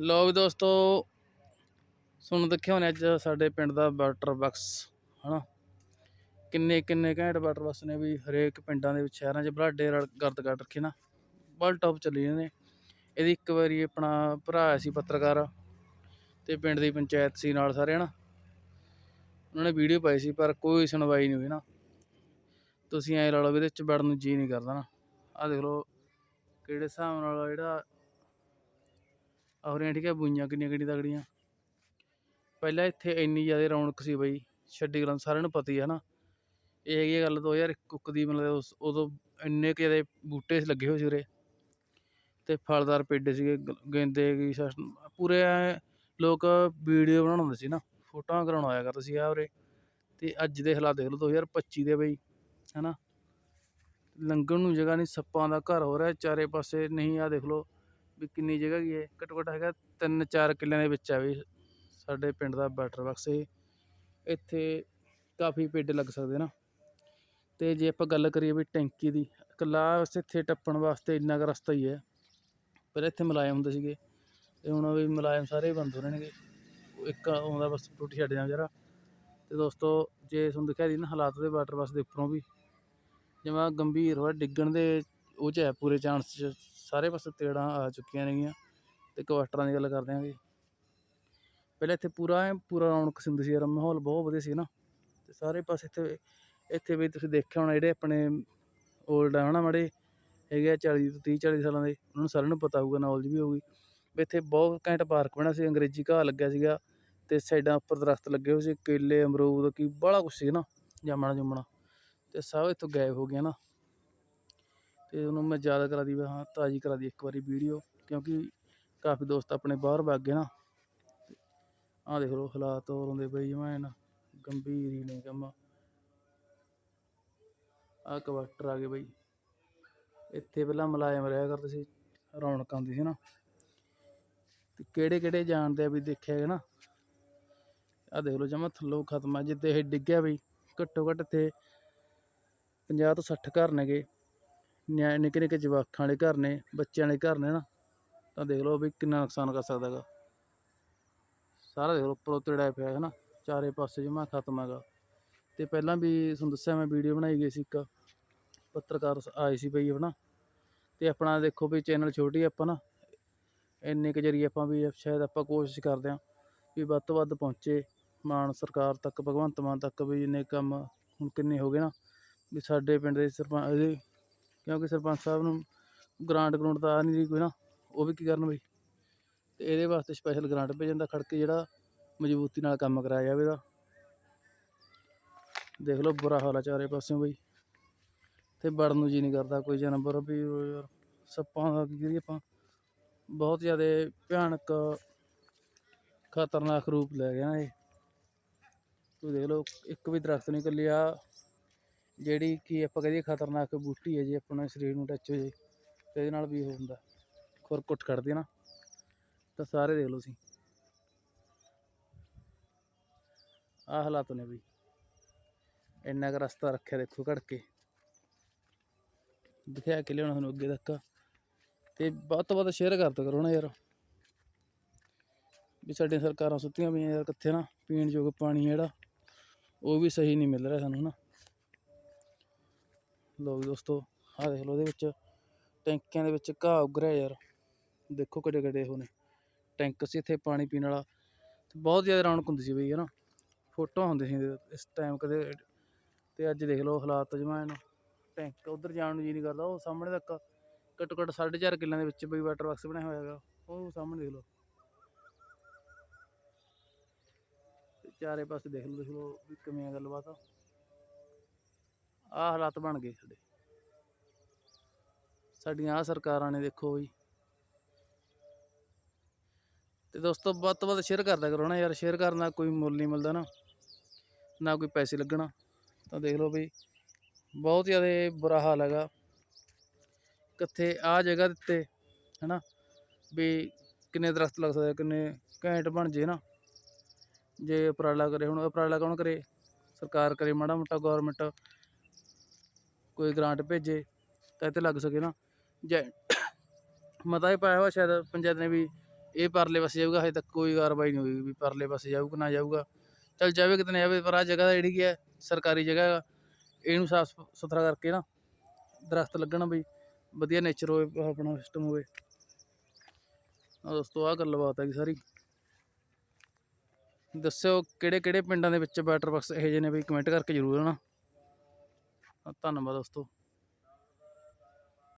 ਲੋ ਵੀ ਦੋਸਤੋ ਸੁਣ ਦੇਖਿਆ ਹੋਣਾ ਅੱਜ ਸਾਡੇ ਪਿੰਡ ਦਾ ਵਾਟਰ ਬਾਕਸ, ਹਨਾ? ਕਿੰਨੇ ਕਿੰਨੇ ਘੈਂਟ ਵਾਟਰ ਬਾਕਸ ਨੇ ਵੀ ਹਰੇਕ ਪਿੰਡਾਂ ਦੇ ਵਿੱਚ, ਸ਼ਹਿਰਾਂ 'ਚ ਬਲਾਡੇ ਰਲ- ਗਰਦ ਕਰ ਰੱਖੇ ਨਾ। ਬਲ ਟੌਪ ਚੱਲੀ ਜਾਂਦੇ। ਨੇ ਇਹਦੀ ਇੱਕ ਵਾਰੀ ਆਪਣਾ ਭਰਾ ਸੀ ਪੱਤਰਕਾਰ ਤੇ ਪਿੰਡ ਦੀ ਪੰਚਾਇਤ ਸੀ ਨਾਲ ਸਾਰੇ, ਹਨਾ? ਉਹਨਾਂ ਨੇ ਵੀਡੀਓ ਪਾਈ ਸੀ, ਪਰ ਕੋਈ ਸੁਣਵਾਈ ਨਹੀਂ ਹੋਈ ਨਾ। ਤੁਸੀਂ ਐ ਲਾ ਲਓ ਵੀ ਇਹਦੇ ਚ ਵੜਨ ਨੂੰ ਜੀ ਨਹੀਂ ਕਰਦਾ ਨਾ। ਆਹ ਦੇਖ ਲਓ ਕਿਹੜੇ ਹਿਸਾਬ ਨਾਲ ਜਿਹੜਾ ਔਰੀਆਂ ਠੀਕ ਹੈ, ਬੂਈਆਂ ਕਿੰਨੀਆਂ ਕਿੰਨੀ ਤਗੜੀਆਂ ਪਹਿਲਾਂ ਇੱਥੇ ਇੰਨੀ ਜ਼ਿਆਦਾ ਰੌਣਕ ਸੀ ਬਈ, ਛੱਡੀ ਗੱਲਾਂ, ਸਾਰਿਆਂ ਨੂੰ ਪਤਾ ਹੀ ਹੈ ਨਾ। ਇਹ ਹੈਗੀ ਹੈ ਗੱਲ 2001 ਦੀ ਮਤਲਬ ਉਸ- ਉਦੋਂ ਇੰਨੇ ਕੁ ਜ਼ਿਆਦਾ ਬੂਟੇ ਸੀ, ਲੱਗੇ ਹੋਏ ਸੀ ਉਰੇ। ਅਤੇ ਫਲਦਾਰ ਪੇਡੇ ਸੀਗੇ ਗੇਂਦੇ ਕੀ ਪੂਰੇ ਐਂ ਲੋਕ ਵੀਡੀਓ ਬਣਾਉਣ ਹੁੰਦੇ ਸੀ ਨਾ, ਫੋਟੋਆਂ ਕਰਾਉਣ ਆਇਆ ਕਰਦੇ ਸੀ ਆ ਉਰੇ। ਅਤੇ ਅੱਜ ਦੇ ਹਾਲਾਤ ਦੇਖ ਲਓ 2025 ਦੇ ਬਈ, ਹੈ ਨਾ। ਲੰਘਣ ਨੂੰ ਜਗ੍ਹਾ ਨਹੀਂ, ਸੱਪਾਂ ਦਾ ਘਰ ਹੋ ਰਿਹਾ, ਚਾਰੇ ਪਾਸੇ ਨਹੀਂ ਆ ਦੇਖ ਲਓ। ਵੀ ਕਿੰਨੀ ਜਗ੍ਹਾ ਕੀ ਹੈ ਘੱਟੋ ਘੱਟ ਹੈਗਾ ਤਿੰਨ ਚਾਰ ਕਿੱਲਿਆਂ ਦੇ ਵਿੱਚ ਆ ਵੀ ਸਾਡੇ ਪਿੰਡ ਦਾ ਵਾਟਰ ਬਾਕਸ ਇਹ। ਇੱਥੇ ਕਾਫੀ ਪੇਡ ਲੱਗ ਸਕਦੇ ਨਾ। ਅਤੇ ਜੇ ਆਪਾਂ ਗੱਲ ਕਰੀਏ ਵੀ ਟੈਂਕੀ ਦੀ, ਇਕੱਲਾ ਇੱਥੇ ਟੱਪਣ ਵਾਸਤੇ ਇੰਨਾ ਕੁ ਰਸਤਾ ਹੀ ਹੈ। ਪਰ ਇੱਥੇ ਮੁਲਾਜ਼ਮ ਹੁੰਦੇ ਸੀਗੇ। ਅਤੇ ਹੁਣ ਵੀ ਮੁਲਾਜ਼ਮ ਸਾਰੇ ਬੰਦ ਹੋ ਰਹਿਣਗੇ। ਇੱਕ ਆਉਂਦਾ ਬਸ ਟੁੱਟੀ ਛੱਡ ਜਾਂਦਾ ਜਰਾ ਅਤੇ ਦੋਸਤੋ, ਜੇ ਤੁਹਾਨੂੰ ਦਿਖਿਆ ਦੀ ਨਾ ਹਾਲਾਤ ਦੇ ਵਾਟਰ ਬੱਸ ਦੇ ਉੱਪਰੋਂ ਵੀ, ਜਿਵੇਂ ਗੰਭੀਰ ਹੋਇਆ ਡਿੱਗਣ ਦੇ, ਉਹ ਚ ਹੈ ਪੂਰੇ ਚਾਂਸ ਚ। ਸਾਰੇ ਪਾਸੇ ਤੇੜਾਂ ਆ ਚੁੱਕੀਆਂ ਨੇਗੀਆਂ ਤੇ ਕੁਆਟਰਾਂ ਦੀ ਗੱਲ ਕਰਦੇ ਆਂਗੇ ਪਹਿਲਾਂ ਇੱਥੇ ਪੂਰਾ ਪੂਰਾ ਰੌਣਕ ਸੀ ਸੀ ਯਾਰ, ਮਾਹੌਲ ਬਹੁਤ ਵਧੀਆ ਸੀ ਨਾ। ਤੇ ਸਾਰੇ ਪਾਸੇ ਇੱਥੇ ਇੱਥੇ ਵੀ ਤੁਸੀਂ ਦੇਖਿਆ ਹੋਣਾ ਜਿਹੜੇ ਆਪਣੇ 올ਡ ਆ ਹਨਾ ਮਾੜੇ, ਹੈਗੇ ਆ 40 ਤੋਂ 30 40 ਸਾਲਾਂ ਦੇ, ਉਹਨਾਂ ਨੂੰ ਸਾਰਿਆਂ ਨੂੰ ਪਤਾ ਹੋਊਗਾ ਨੌਲੇਜ ਵੀ ਹੋਊਗੀ। ਵੀ ਇੱਥੇ ਬਹੁਤ ਘੈਂਟ ਪਾਰਕ ਬਣਾ ਸੀ, ਅੰਗਰੇਜ਼ੀ ਘਾਹ ਲੱਗਿਆ ਸੀਗਾ ਤੇ ਸਾਈਡਾਂ ਉੱਪਰ ਦਰਖਤ ਲੱਗੇ ਹੋਏ ਸੀ, ਕੇਲੇ, ਅਮਰੂਦ, ਕੀ ਬੜਾ ਕੁਛ ਸੀ ਨਾ ਜਾਮਣਾ ਜੁਮਣਾ ਤੇ ਸਭ ਇੱਥੋਂ ਗਾਇਬ ਹੋ ਗਿਆ ਨਾ। ਤੇ ਉਹਨੂੰ ਮੈਂ ਯਾਦ ਕਰਾ ਦੀ ਵੀ ਹਾਂ ਤਾਜ਼ੀ ਕਰਾ ਦੀ ਇੱਕ ਵਾਰੀ ਵੀਡੀਓ, ਕਿਉਂਕਿ ਕਾਫੀ ਦੋਸਤ ਆਪਣੇ ਬਾਹਰ ਵਗ ਗਏ ਨਾ। ਆਹ ਦੇਖ ਲਓ ਹਾਲਾਤ ਹੋਰ ਹੁੰਦੇ ਬਈ ਜਮਾਂ ਨਾ ਗੰਭੀਰ ਹੀ ਨੇ ਕੰਮ। ਆ ਕਵਾਟਰ ਆ ਗਏ ਬਈ। ਇੱਥੇ ਪਹਿਲਾਂ ਮੁਲਾਇਮ ਰਿਹਾ ਕਰਦੇ ਸੀ, ਰੌਣਕ ਆਉਂਦੀ ਸੀ ਨਾ। ਤੇ ਕਿਹੜੇ ਕਿਹੜੇ ਜਾਣਦੇ ਆ ਵੀ ਦੇਖਿਆ ਹੈ ਨਾ। ਆਹ ਦੇਖ ਲਓ ਜਮਾ ਥੱਲੋਂ ਖਤਮ ਆ, ਜਿੱਦੇ ਇਹ ਡਿੱਗਿਆ ਬਈ, ਘੱਟੋ ਘੱਟ ਇੱਥੇ 50 ਤੋਂ 60 ਘਰ ਨੇਗੇ। ਨਿਆ ਨਿੱਕੇ ਨਿੱਕੇ ਜਵਾਕਾਂ ਵਾਲੇ ਘਰ ਨੇ, ਬੱਚਿਆਂ ਵਾਲੇ ਘਰ ਨੇ ਨਾ, ਤਾਂ ਦੇਖ ਲਓ ਵੀ ਕਿੰਨਾ ਨੁਕਸਾਨ ਕਰ ਸਕਦਾ ਹੈਗਾ ਸਾਰਾ ਦੇਖ ਲਓ, ਉੱਪਰੋਂ ਤੇੜਾ ਪਿਆ ਹੈ ਨਾ, ਚਾਰੇ ਪਾਸੇ ਜਮਾ ਖਤਮ ਹੈਗਾ। ਤੇ ਪਹਿਲਾਂ ਵੀ ਤੁਹਾਨੂੰ ਦੱਸਿਆ ਮੈਂ ਵੀਡੀਓ ਬਣਾਈ ਗਈ ਸੀ ਇੱਕ, ਪੱਤਰਕਾਰ ਸ- ਆਏ ਸੀ ਬਈ ਆਪਣਾ। ਤੇ ਆਪਣਾ ਦੇਖੋ ਵੀ ਚੈਨਲ ਛੋਟੀ ਆਪਾਂ ਨਾ, ਇੰਨੇ ਕੁ ਜਰੀਏ ਆਪਾਂ ਵੀ ਸ਼ਾਇਦ ਆਪਾਂ ਕੋਸ਼ਿਸ਼ ਕਰਦੇ ਹਾਂ ਵੀ ਵੱਧ ਤੋਂ ਵੱਧ ਪਹੁੰਚੇ, ਮਾਨ ਸਰਕਾਰ ਤੱਕ, ਭਗਵੰਤ ਮਾਨ ਤੱਕ ਵੀ ਜਿੰਨੇ ਕੰਮ ਹੁਣ ਕਿੰਨੇ ਹੋ ਗਏ ਨਾ, ਵੀ ਸਾਡੇ ਪਿੰਡ ਦੇ ਸਰਪੰਚ ਕਿਉਂਕਿ ਸਰਪੰਚ ਸਾਹਿਬ ਨੂੰ ਗ੍ਰਾਂਟ ਗਰੂੰਟ ਤਾਂ ਆ ਨਹੀਂ ਰਹੀ ਕੋਈ ਨਾ, ਉਹ ਵੀ ਕੀ ਕਰਨ ਬਈ? ਤੇ ਇਹਦੇ ਵਾਸਤੇ ਸਪੈਸ਼ਲ ਗ੍ਰਾਂਟ ਭੇਜਣ ਦਾ ਖੜਕੇ ਜਿਹੜਾ ਮਜ਼ਬੂਤੀ ਨਾਲ ਕੰਮ ਕਰਾਇਆ ਜਾਵੇ ਇਹਦਾ। ਦੇਖ ਲਓ ਬੁਰਾ ਹਾਲ ਆ ਚਾਰੇ ਪਾਸਿਓਂ ਬਈ। ਤੇ ਵੜਨ ਨੂੰ ਜੀ ਨਹੀਂ ਕਰਦਾ ਕੋਈ ਜਾਨਵਰ ਵੀ ਯਾਰ ਸੱਪਾਂ ਦਾ ਕੀ ਕਰੀਏ ਆਪਾਂ? ਬਹੁਤ ਜ਼ਿਆਦਾ ਭਿਆਨਕ ਖਤਰਨਾਕ ਰੂਪ ਲੈ ਗਿਆ ਇਹ। ਤੁਸੀਂ ਦੇਖ ਲਓ, ਇੱਕ ਵੀ ਦਰਖਤ ਨਹੀਂ ਇਕੱਲੀ ਜਿਹੜੀ ਕਿ ਆਪਾਂ ਕਹੀਏ ਖਤਰਨਾਕ ਬੂਟੀ ਹੈ ਜੇ, ਆਪਣੇ ਸਰੀਰ ਨੂੰ ਟੱਚ ਹੋ ਜੇ, ਤੇ ਇਹਦੇ ਨਾਲ ਵੀ ਉਹ ਹੁੰਦਾ। ਖੁਰ ਕੁੱਟ ਕੱਢਦੀ ਨਾ, ਤਾਂ ਸਾਰੇ ਦੇਖ ਲਓ ਤੁਸੀਂ। ਆਹ ਹਾਲਾਤ ਨੇ ਵੀ ਇੰਨਾ ਕੁ ਰਸਤਾ ਰੱਖਿਆ ਦੇਖੋ ਘੜ ਕੇ ਦਿਖਾ ਕੇ ਲਿਆਉਣਾ ਤੁਹਾਨੂੰ ਅੱਗੇ ਤੱਕ। ਤੇ ਵੱਧ ਤੋਂ ਵੱਧ ਸ਼ੇਅਰ ਕਰਦਾ ਕਰੋ ਨਾ ਯਾਰ। ਵੀ ਸਾਡੀਆਂ ਸਰਕਾਰਾਂ ਸੁੱਤੀਆਂ ਪਈਆਂ ਯਾਰ ਕਿੱਥੇ ਨਾ, ਪੀਣ ਯੋਗ ਪਾਣੀ ਜਿਹੜਾ, ਉਹ ਵੀ ਸਹੀ ਨਹੀਂ ਮਿਲ ਰਿਹਾ ਸਾਨੂੰ ਨਾ। ਲੋ ਵੀ ਦੋਸਤੋ, ਆਹ ਦੇਖ ਲਓ ਉਹਦੇ ਵਿੱਚ ਟੈਂਕੀਆਂ ਦੇ ਵਿੱਚ ਘਾਹ ਉੱਗ ਰਿਹਾ ਯਾਰ। ਦੇਖੋ ਕਿੱਡੇ ਕਿੱਡੇ ਉਹ ਨੇ। ਟੈਂਕ ਸੀ ਇੱਥੇ ਪਾਣੀ ਪੀਣ ਵਾਲਾ। ਬਹੁਤ ਜ਼ਿਆਦਾ ਰੌਣਕ ਹੁੰਦੀ ਸੀ ਬਈ ਹੈ ਨਾ ਫੋਟੋਆਂ ਹੁੰਦੀ ਸੀ ਇਸ ਟਾਈਮ ਕਦੇ ਤੇ ਅੱਜ ਦੇਖ ਲਓ ਹਾਲਾਤ ਜਮਾਂ ਇਹਨੂੰ। ਟੈਂਕ ਉਧਰ ਜਾਣ ਨੂੰ ਜੀ ਨਹੀਂ ਕਰਦਾ, ਉਹ ਸਾਹਮਣੇ ਤੱਕ ਘੱਟੋ ਘੱਟ 4.5 ਕਿੱਲਿਆਂ ਦੇ ਵਿੱਚ ਬਈ ਵਾਟਰ ਬਾਕਸ ਬਣਿਆ ਹੋਇਆ ਹੈਗਾ। ਉਹ ਸਾਹਮਣੇ ਦੇਖ ਲਓ। ਚਾਰੇ ਪਾਸੇ ਦੇਖ ਲਓ ਦੇਖ ਲਓ ਵੀ ਕਿਵੇਂ ਆ ਗੱਲਬਾਤ। ਆਹ ਹਾਲਾਤ ਬਣ ਗਏ ਸਾਡੇ। ਸਾਡੀਆਂ ਆ ਸਰਕਾਰਾਂ ਨੇ ਦੇਖੋ ਬਈ। ਤੇ ਦੋਸਤੋ, ਵੱਧ ਤੋਂ ਵੱਧ ਸ਼ੇਅਰ ਕਰਦਾ ਕਰੋ ਨਾ ਯਾਰ। ਸ਼ੇਅਰ ਕਰਨਾ ਕੋਈ ਮੁੱਲ ਨਹੀਂ ਮਿਲਦਾ ਨਾ। ਨਾ ਕੋਈ ਪੈਸੇ ਲੱਗਣਾ। ਤਾਂ ਦੇਖ ਲਓ ਬਈ, ਬਹੁਤ ਜ਼ਿਆਦਾ ਬੁਰਾ ਹਾਲ ਹੈਗਾ। ਕਿੱਥੇ ਆ ਜਗ੍ਹਾ ਦਿੱਤੇ ਹਨਾ? ਵੀ ਕਿੰਨੇ ਦਰਖਤ ਲੱਗ ਸਕਦੇ ਕਿੰਨੇ ਘੈਂਟ ਬਣ ਜੇ ਨਾ। ਜੇ ਉਪਰਾਲਾ ਕਰੇ ਹੁਣ, ਉਪਰਾਲਾ ਕੌਣ ਕਰੇ? ਸਰਕਾਰ ਕਰੇ ਮਾੜਾ ਮੋਟਾ ਗਵਰਨਮੈਂਟ ਕੋਈ ਗ੍ਰਾਂਟ ਭੇਜੇ ਤਾਂ ਇੱਥੇ ਲੱਗ ਸਕੇ ਨਾ। ਜੈ ਮਤਾ ਹੀ ਪਾਇਆ ਹੋਇਆ ਸ਼ਾਇਦ ਪੰਚਾਇਤ ਨੇ ਵੀ ਇਹ ਪਰਲੇ ਪਾਸੇ ਜਾਊਗਾ, ਹਜੇ ਤੱਕ ਕੋਈ ਕਾਰਵਾਈ ਨਹੀਂ ਹੋਈ ਵੀ ਪਰਲੇ ਪਾਸੇ ਜਾਊਗਾ ਨਾ ਜਾਊਗਾ। ਚੱਲ ਜਾਵੇ ਕਿਤੇ ਨਾ ਜਾਵੇ, ਪਰ ਆ ਜਗ੍ਹਾ ਜਿਹੜੀ ਕੀ ਹੈ, ਸਰਕਾਰੀ ਜਗ੍ਹਾ ਹੈਗਾ ਇਹਨੂੰ ਸਾਫ਼ ਸੁਥਰਾ ਕਰਕੇ ਨਾ ਦਰਖਤ ਲੱਗਣ ਬਈ, ਵਧੀਆ ਨੇਚਰ ਹੋਵੇ, ਆਪਣਾ ਸਿਸਟਮ ਹੋਵੇ। ਆ ਦੋਸਤੋ, ਆਹ ਗੱਲਬਾਤ ਹੈਗੀ ਸਾਰੀ। ਦੱਸਿਓ ਕਿਹੜੇ ਕਿਹੜੇ ਪਿੰਡਾਂ ਦੇ ਵਿੱਚ ਬੈਟਰ ਬਾਕਸ ਇਹੋ ਜਿਹੇ ਨੇ ਵੀ ਕਮੈਂਟ ਕਰਕੇ ਜ਼ਰੂਰ ਹਨਾ। ਧੰਨਵਾਦ ਦੋਸਤੋ।